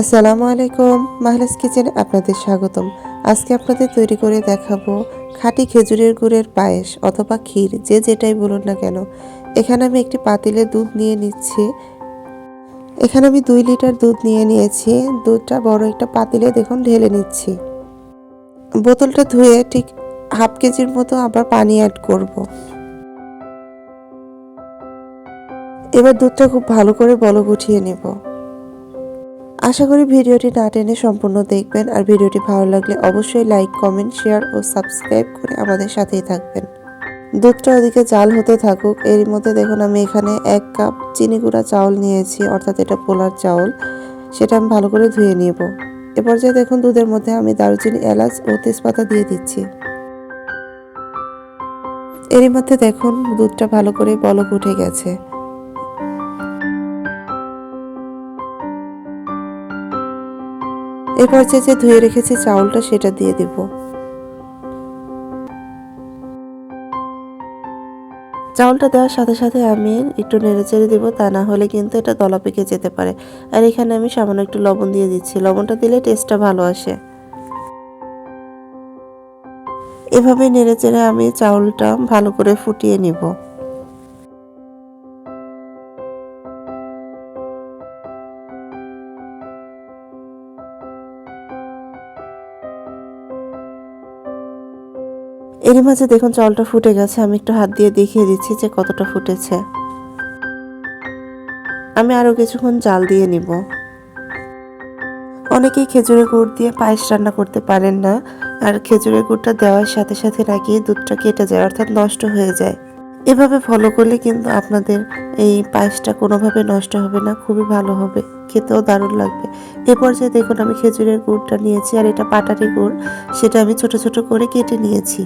আসসালামু আলাইকুম, মাহলাস কিচেনে আপনাদের স্বাগতম। আজকে আপনাদের তৈরি করে দেখাবো খাঁটি খেজুরের গুড়ের পায়েস অথবা ক্ষীর, যে যেটাই বলুন না কেন। এখানে আমি একটি পাতিলে দুধ নিয়ে নিচ্ছি। এখানে আমি দুই লিটার দুধ নিয়ে নিয়েছি। দুধটা বড় একটা পাতিলে দেখুন ঢেলে নিচ্ছি। বোতলটা ধুয়ে ঠিক হাফ কেজির মতো আবার পানি অ্যাড করব। এবার দুধটা খুব ভালো করে বলক উঠিয়ে নেব। আশা করি ভিডিওটি না টেনে সম্পূর্ণ দেখবেন। আর ভিডিওটি ভালো লাগলে অবশ্যই লাইক, কমেন্ট, শেয়ার ও সাবস্ক্রাইব করে আমাদের সাথেই থাকবেন। দুধটা ওদিকে জাল হতে থাকুক। এর মধ্যে দেখুন আমি এখানে এক কাপ চিনি গুঁড়া চাউল নিয়েছি, অর্থাৎ এটা পোলার চাউল। সেটা আমি ভালো করে ধুয়ে নিব। এ পর্যায়ে দেখুন দুধের মধ্যে আমি দারুচিনি, এলাচ ও তেজপাতা দিয়ে দিচ্ছি। এরই মধ্যে দেখুন দুধটা ভালো করে বলক উঠে গেছে। এ পর্যায়ে যে ধুয়ে রেখেছি চাউলটা সেটা দিয়ে দিব। চাউলটা দেওয়ার সাথে সাথে আমি একটু নেড়ে চেড়ে দিব, তা না হলে কিন্তু এটা দলা পেকে যেতে পারে। আর এখানে আমি সামান্য একটু লবণ দিয়ে দিচ্ছি। লবণটা দিলে টেস্টটা ভালো আসে। এভাবে নেড়ে চেড়ে আমি চাউলটা ভালো করে ফুটিয়ে নিব। এরই মাঝে দেখুন চাউলটা ফুটে গেছে, আমি একটু হাত দিয়ে দেখিয়ে দিচ্ছি যে কতটা ফুটেছে। আমি আরও কিছুক্ষণ জাল দিয়ে নিব। অনেকেই খেজুরের গুড় দিয়ে পায়েস রান্না করতে পারেন না, আর খেজুরের গুড়টা দেওয়ার সাথে সাথে নাকি দুধটা কেটে যায়, অর্থাৎ নষ্ট হয়ে যায়। এভাবে ফলো করলে কিন্তু আপনাদের এই পায়েসটা কোনোভাবে নষ্ট হবে না, খুবই ভালো হবে, খেতেও দারুণ লাগবে। এ পর্যায়ে দেখুন আমি খেজুরের গুড়টা নিয়েছি, আর এটা পাটারি গুড়, সেটা আমি ছোট ছোট করে কেটে নিয়েছি।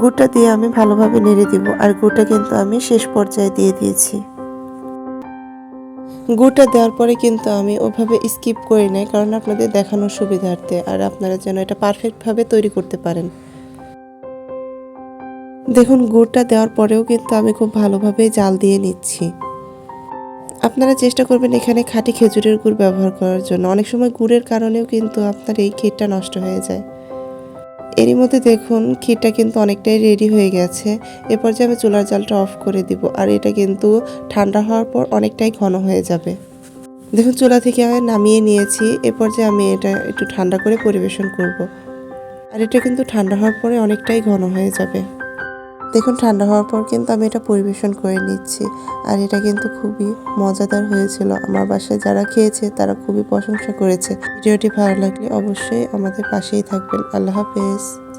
গুড়টা দিয়ে আমি ভালোভাবে নেড়ে দিব, আর গুড়টা কিন্তু আমি শেষ পর্যায়ে দিয়ে দিয়েছি। গুড়টা দেওয়ার পরে কিন্তু আমি ওভাবে স্কিপ করি নাই, কারণ আপনাদের দেখানোর সুবিধার্থে, আর আপনারা যেন এটা পারফেক্টভাবে তৈরি করতে পারেন। দেখুন, গুড়টা দেওয়ার পরেও কিন্তু আমি খুব ভালোভাবে জাল দিয়ে নিচ্ছি। আপনারা চেষ্টা করবেন এখানে খাঁটি খেজুরের গুড় ব্যবহার করার জন্য। অনেক সময় গুড়ের কারণেও কিন্তু আপনার এই ক্ষীরটা নষ্ট হয়ে যায়। এরই মধ্যে দেখুন, ক্ষীরটা কিন্তু অনেকটাই রেডি হয়ে গেছে। এরপর যে আমি চুলার জালটা অফ করে দিব আর এটা কিন্তু ঠান্ডা হওয়ার পর অনেকটাই ঘন হয়ে যাবে। দেখুন, চুলা থেকে আমি নামিয়ে নিয়েছি। এরপর যে আমি এটা একটু ঠান্ডা করে পরিবেশন করব। আর এটা কিন্তু ঠান্ডা হওয়ার পরে অনেকটাই ঘন হয়ে যাবে। দেখুন, ঠান্ডা হওয়ার পর কিন্তু আমি এটা পরিবেশন করে নিচ্ছি। আর এটা কিন্তু খুবই মজাদার হয়েছিল। আমার বাসায় যারা খেয়েছে, তারা খুবই প্রশংসা করেছে। ভিডিওটি ভালো লাগলে অবশ্যই আমাদের পাশেই থাকবেন। আল্লাহ হাফেজ।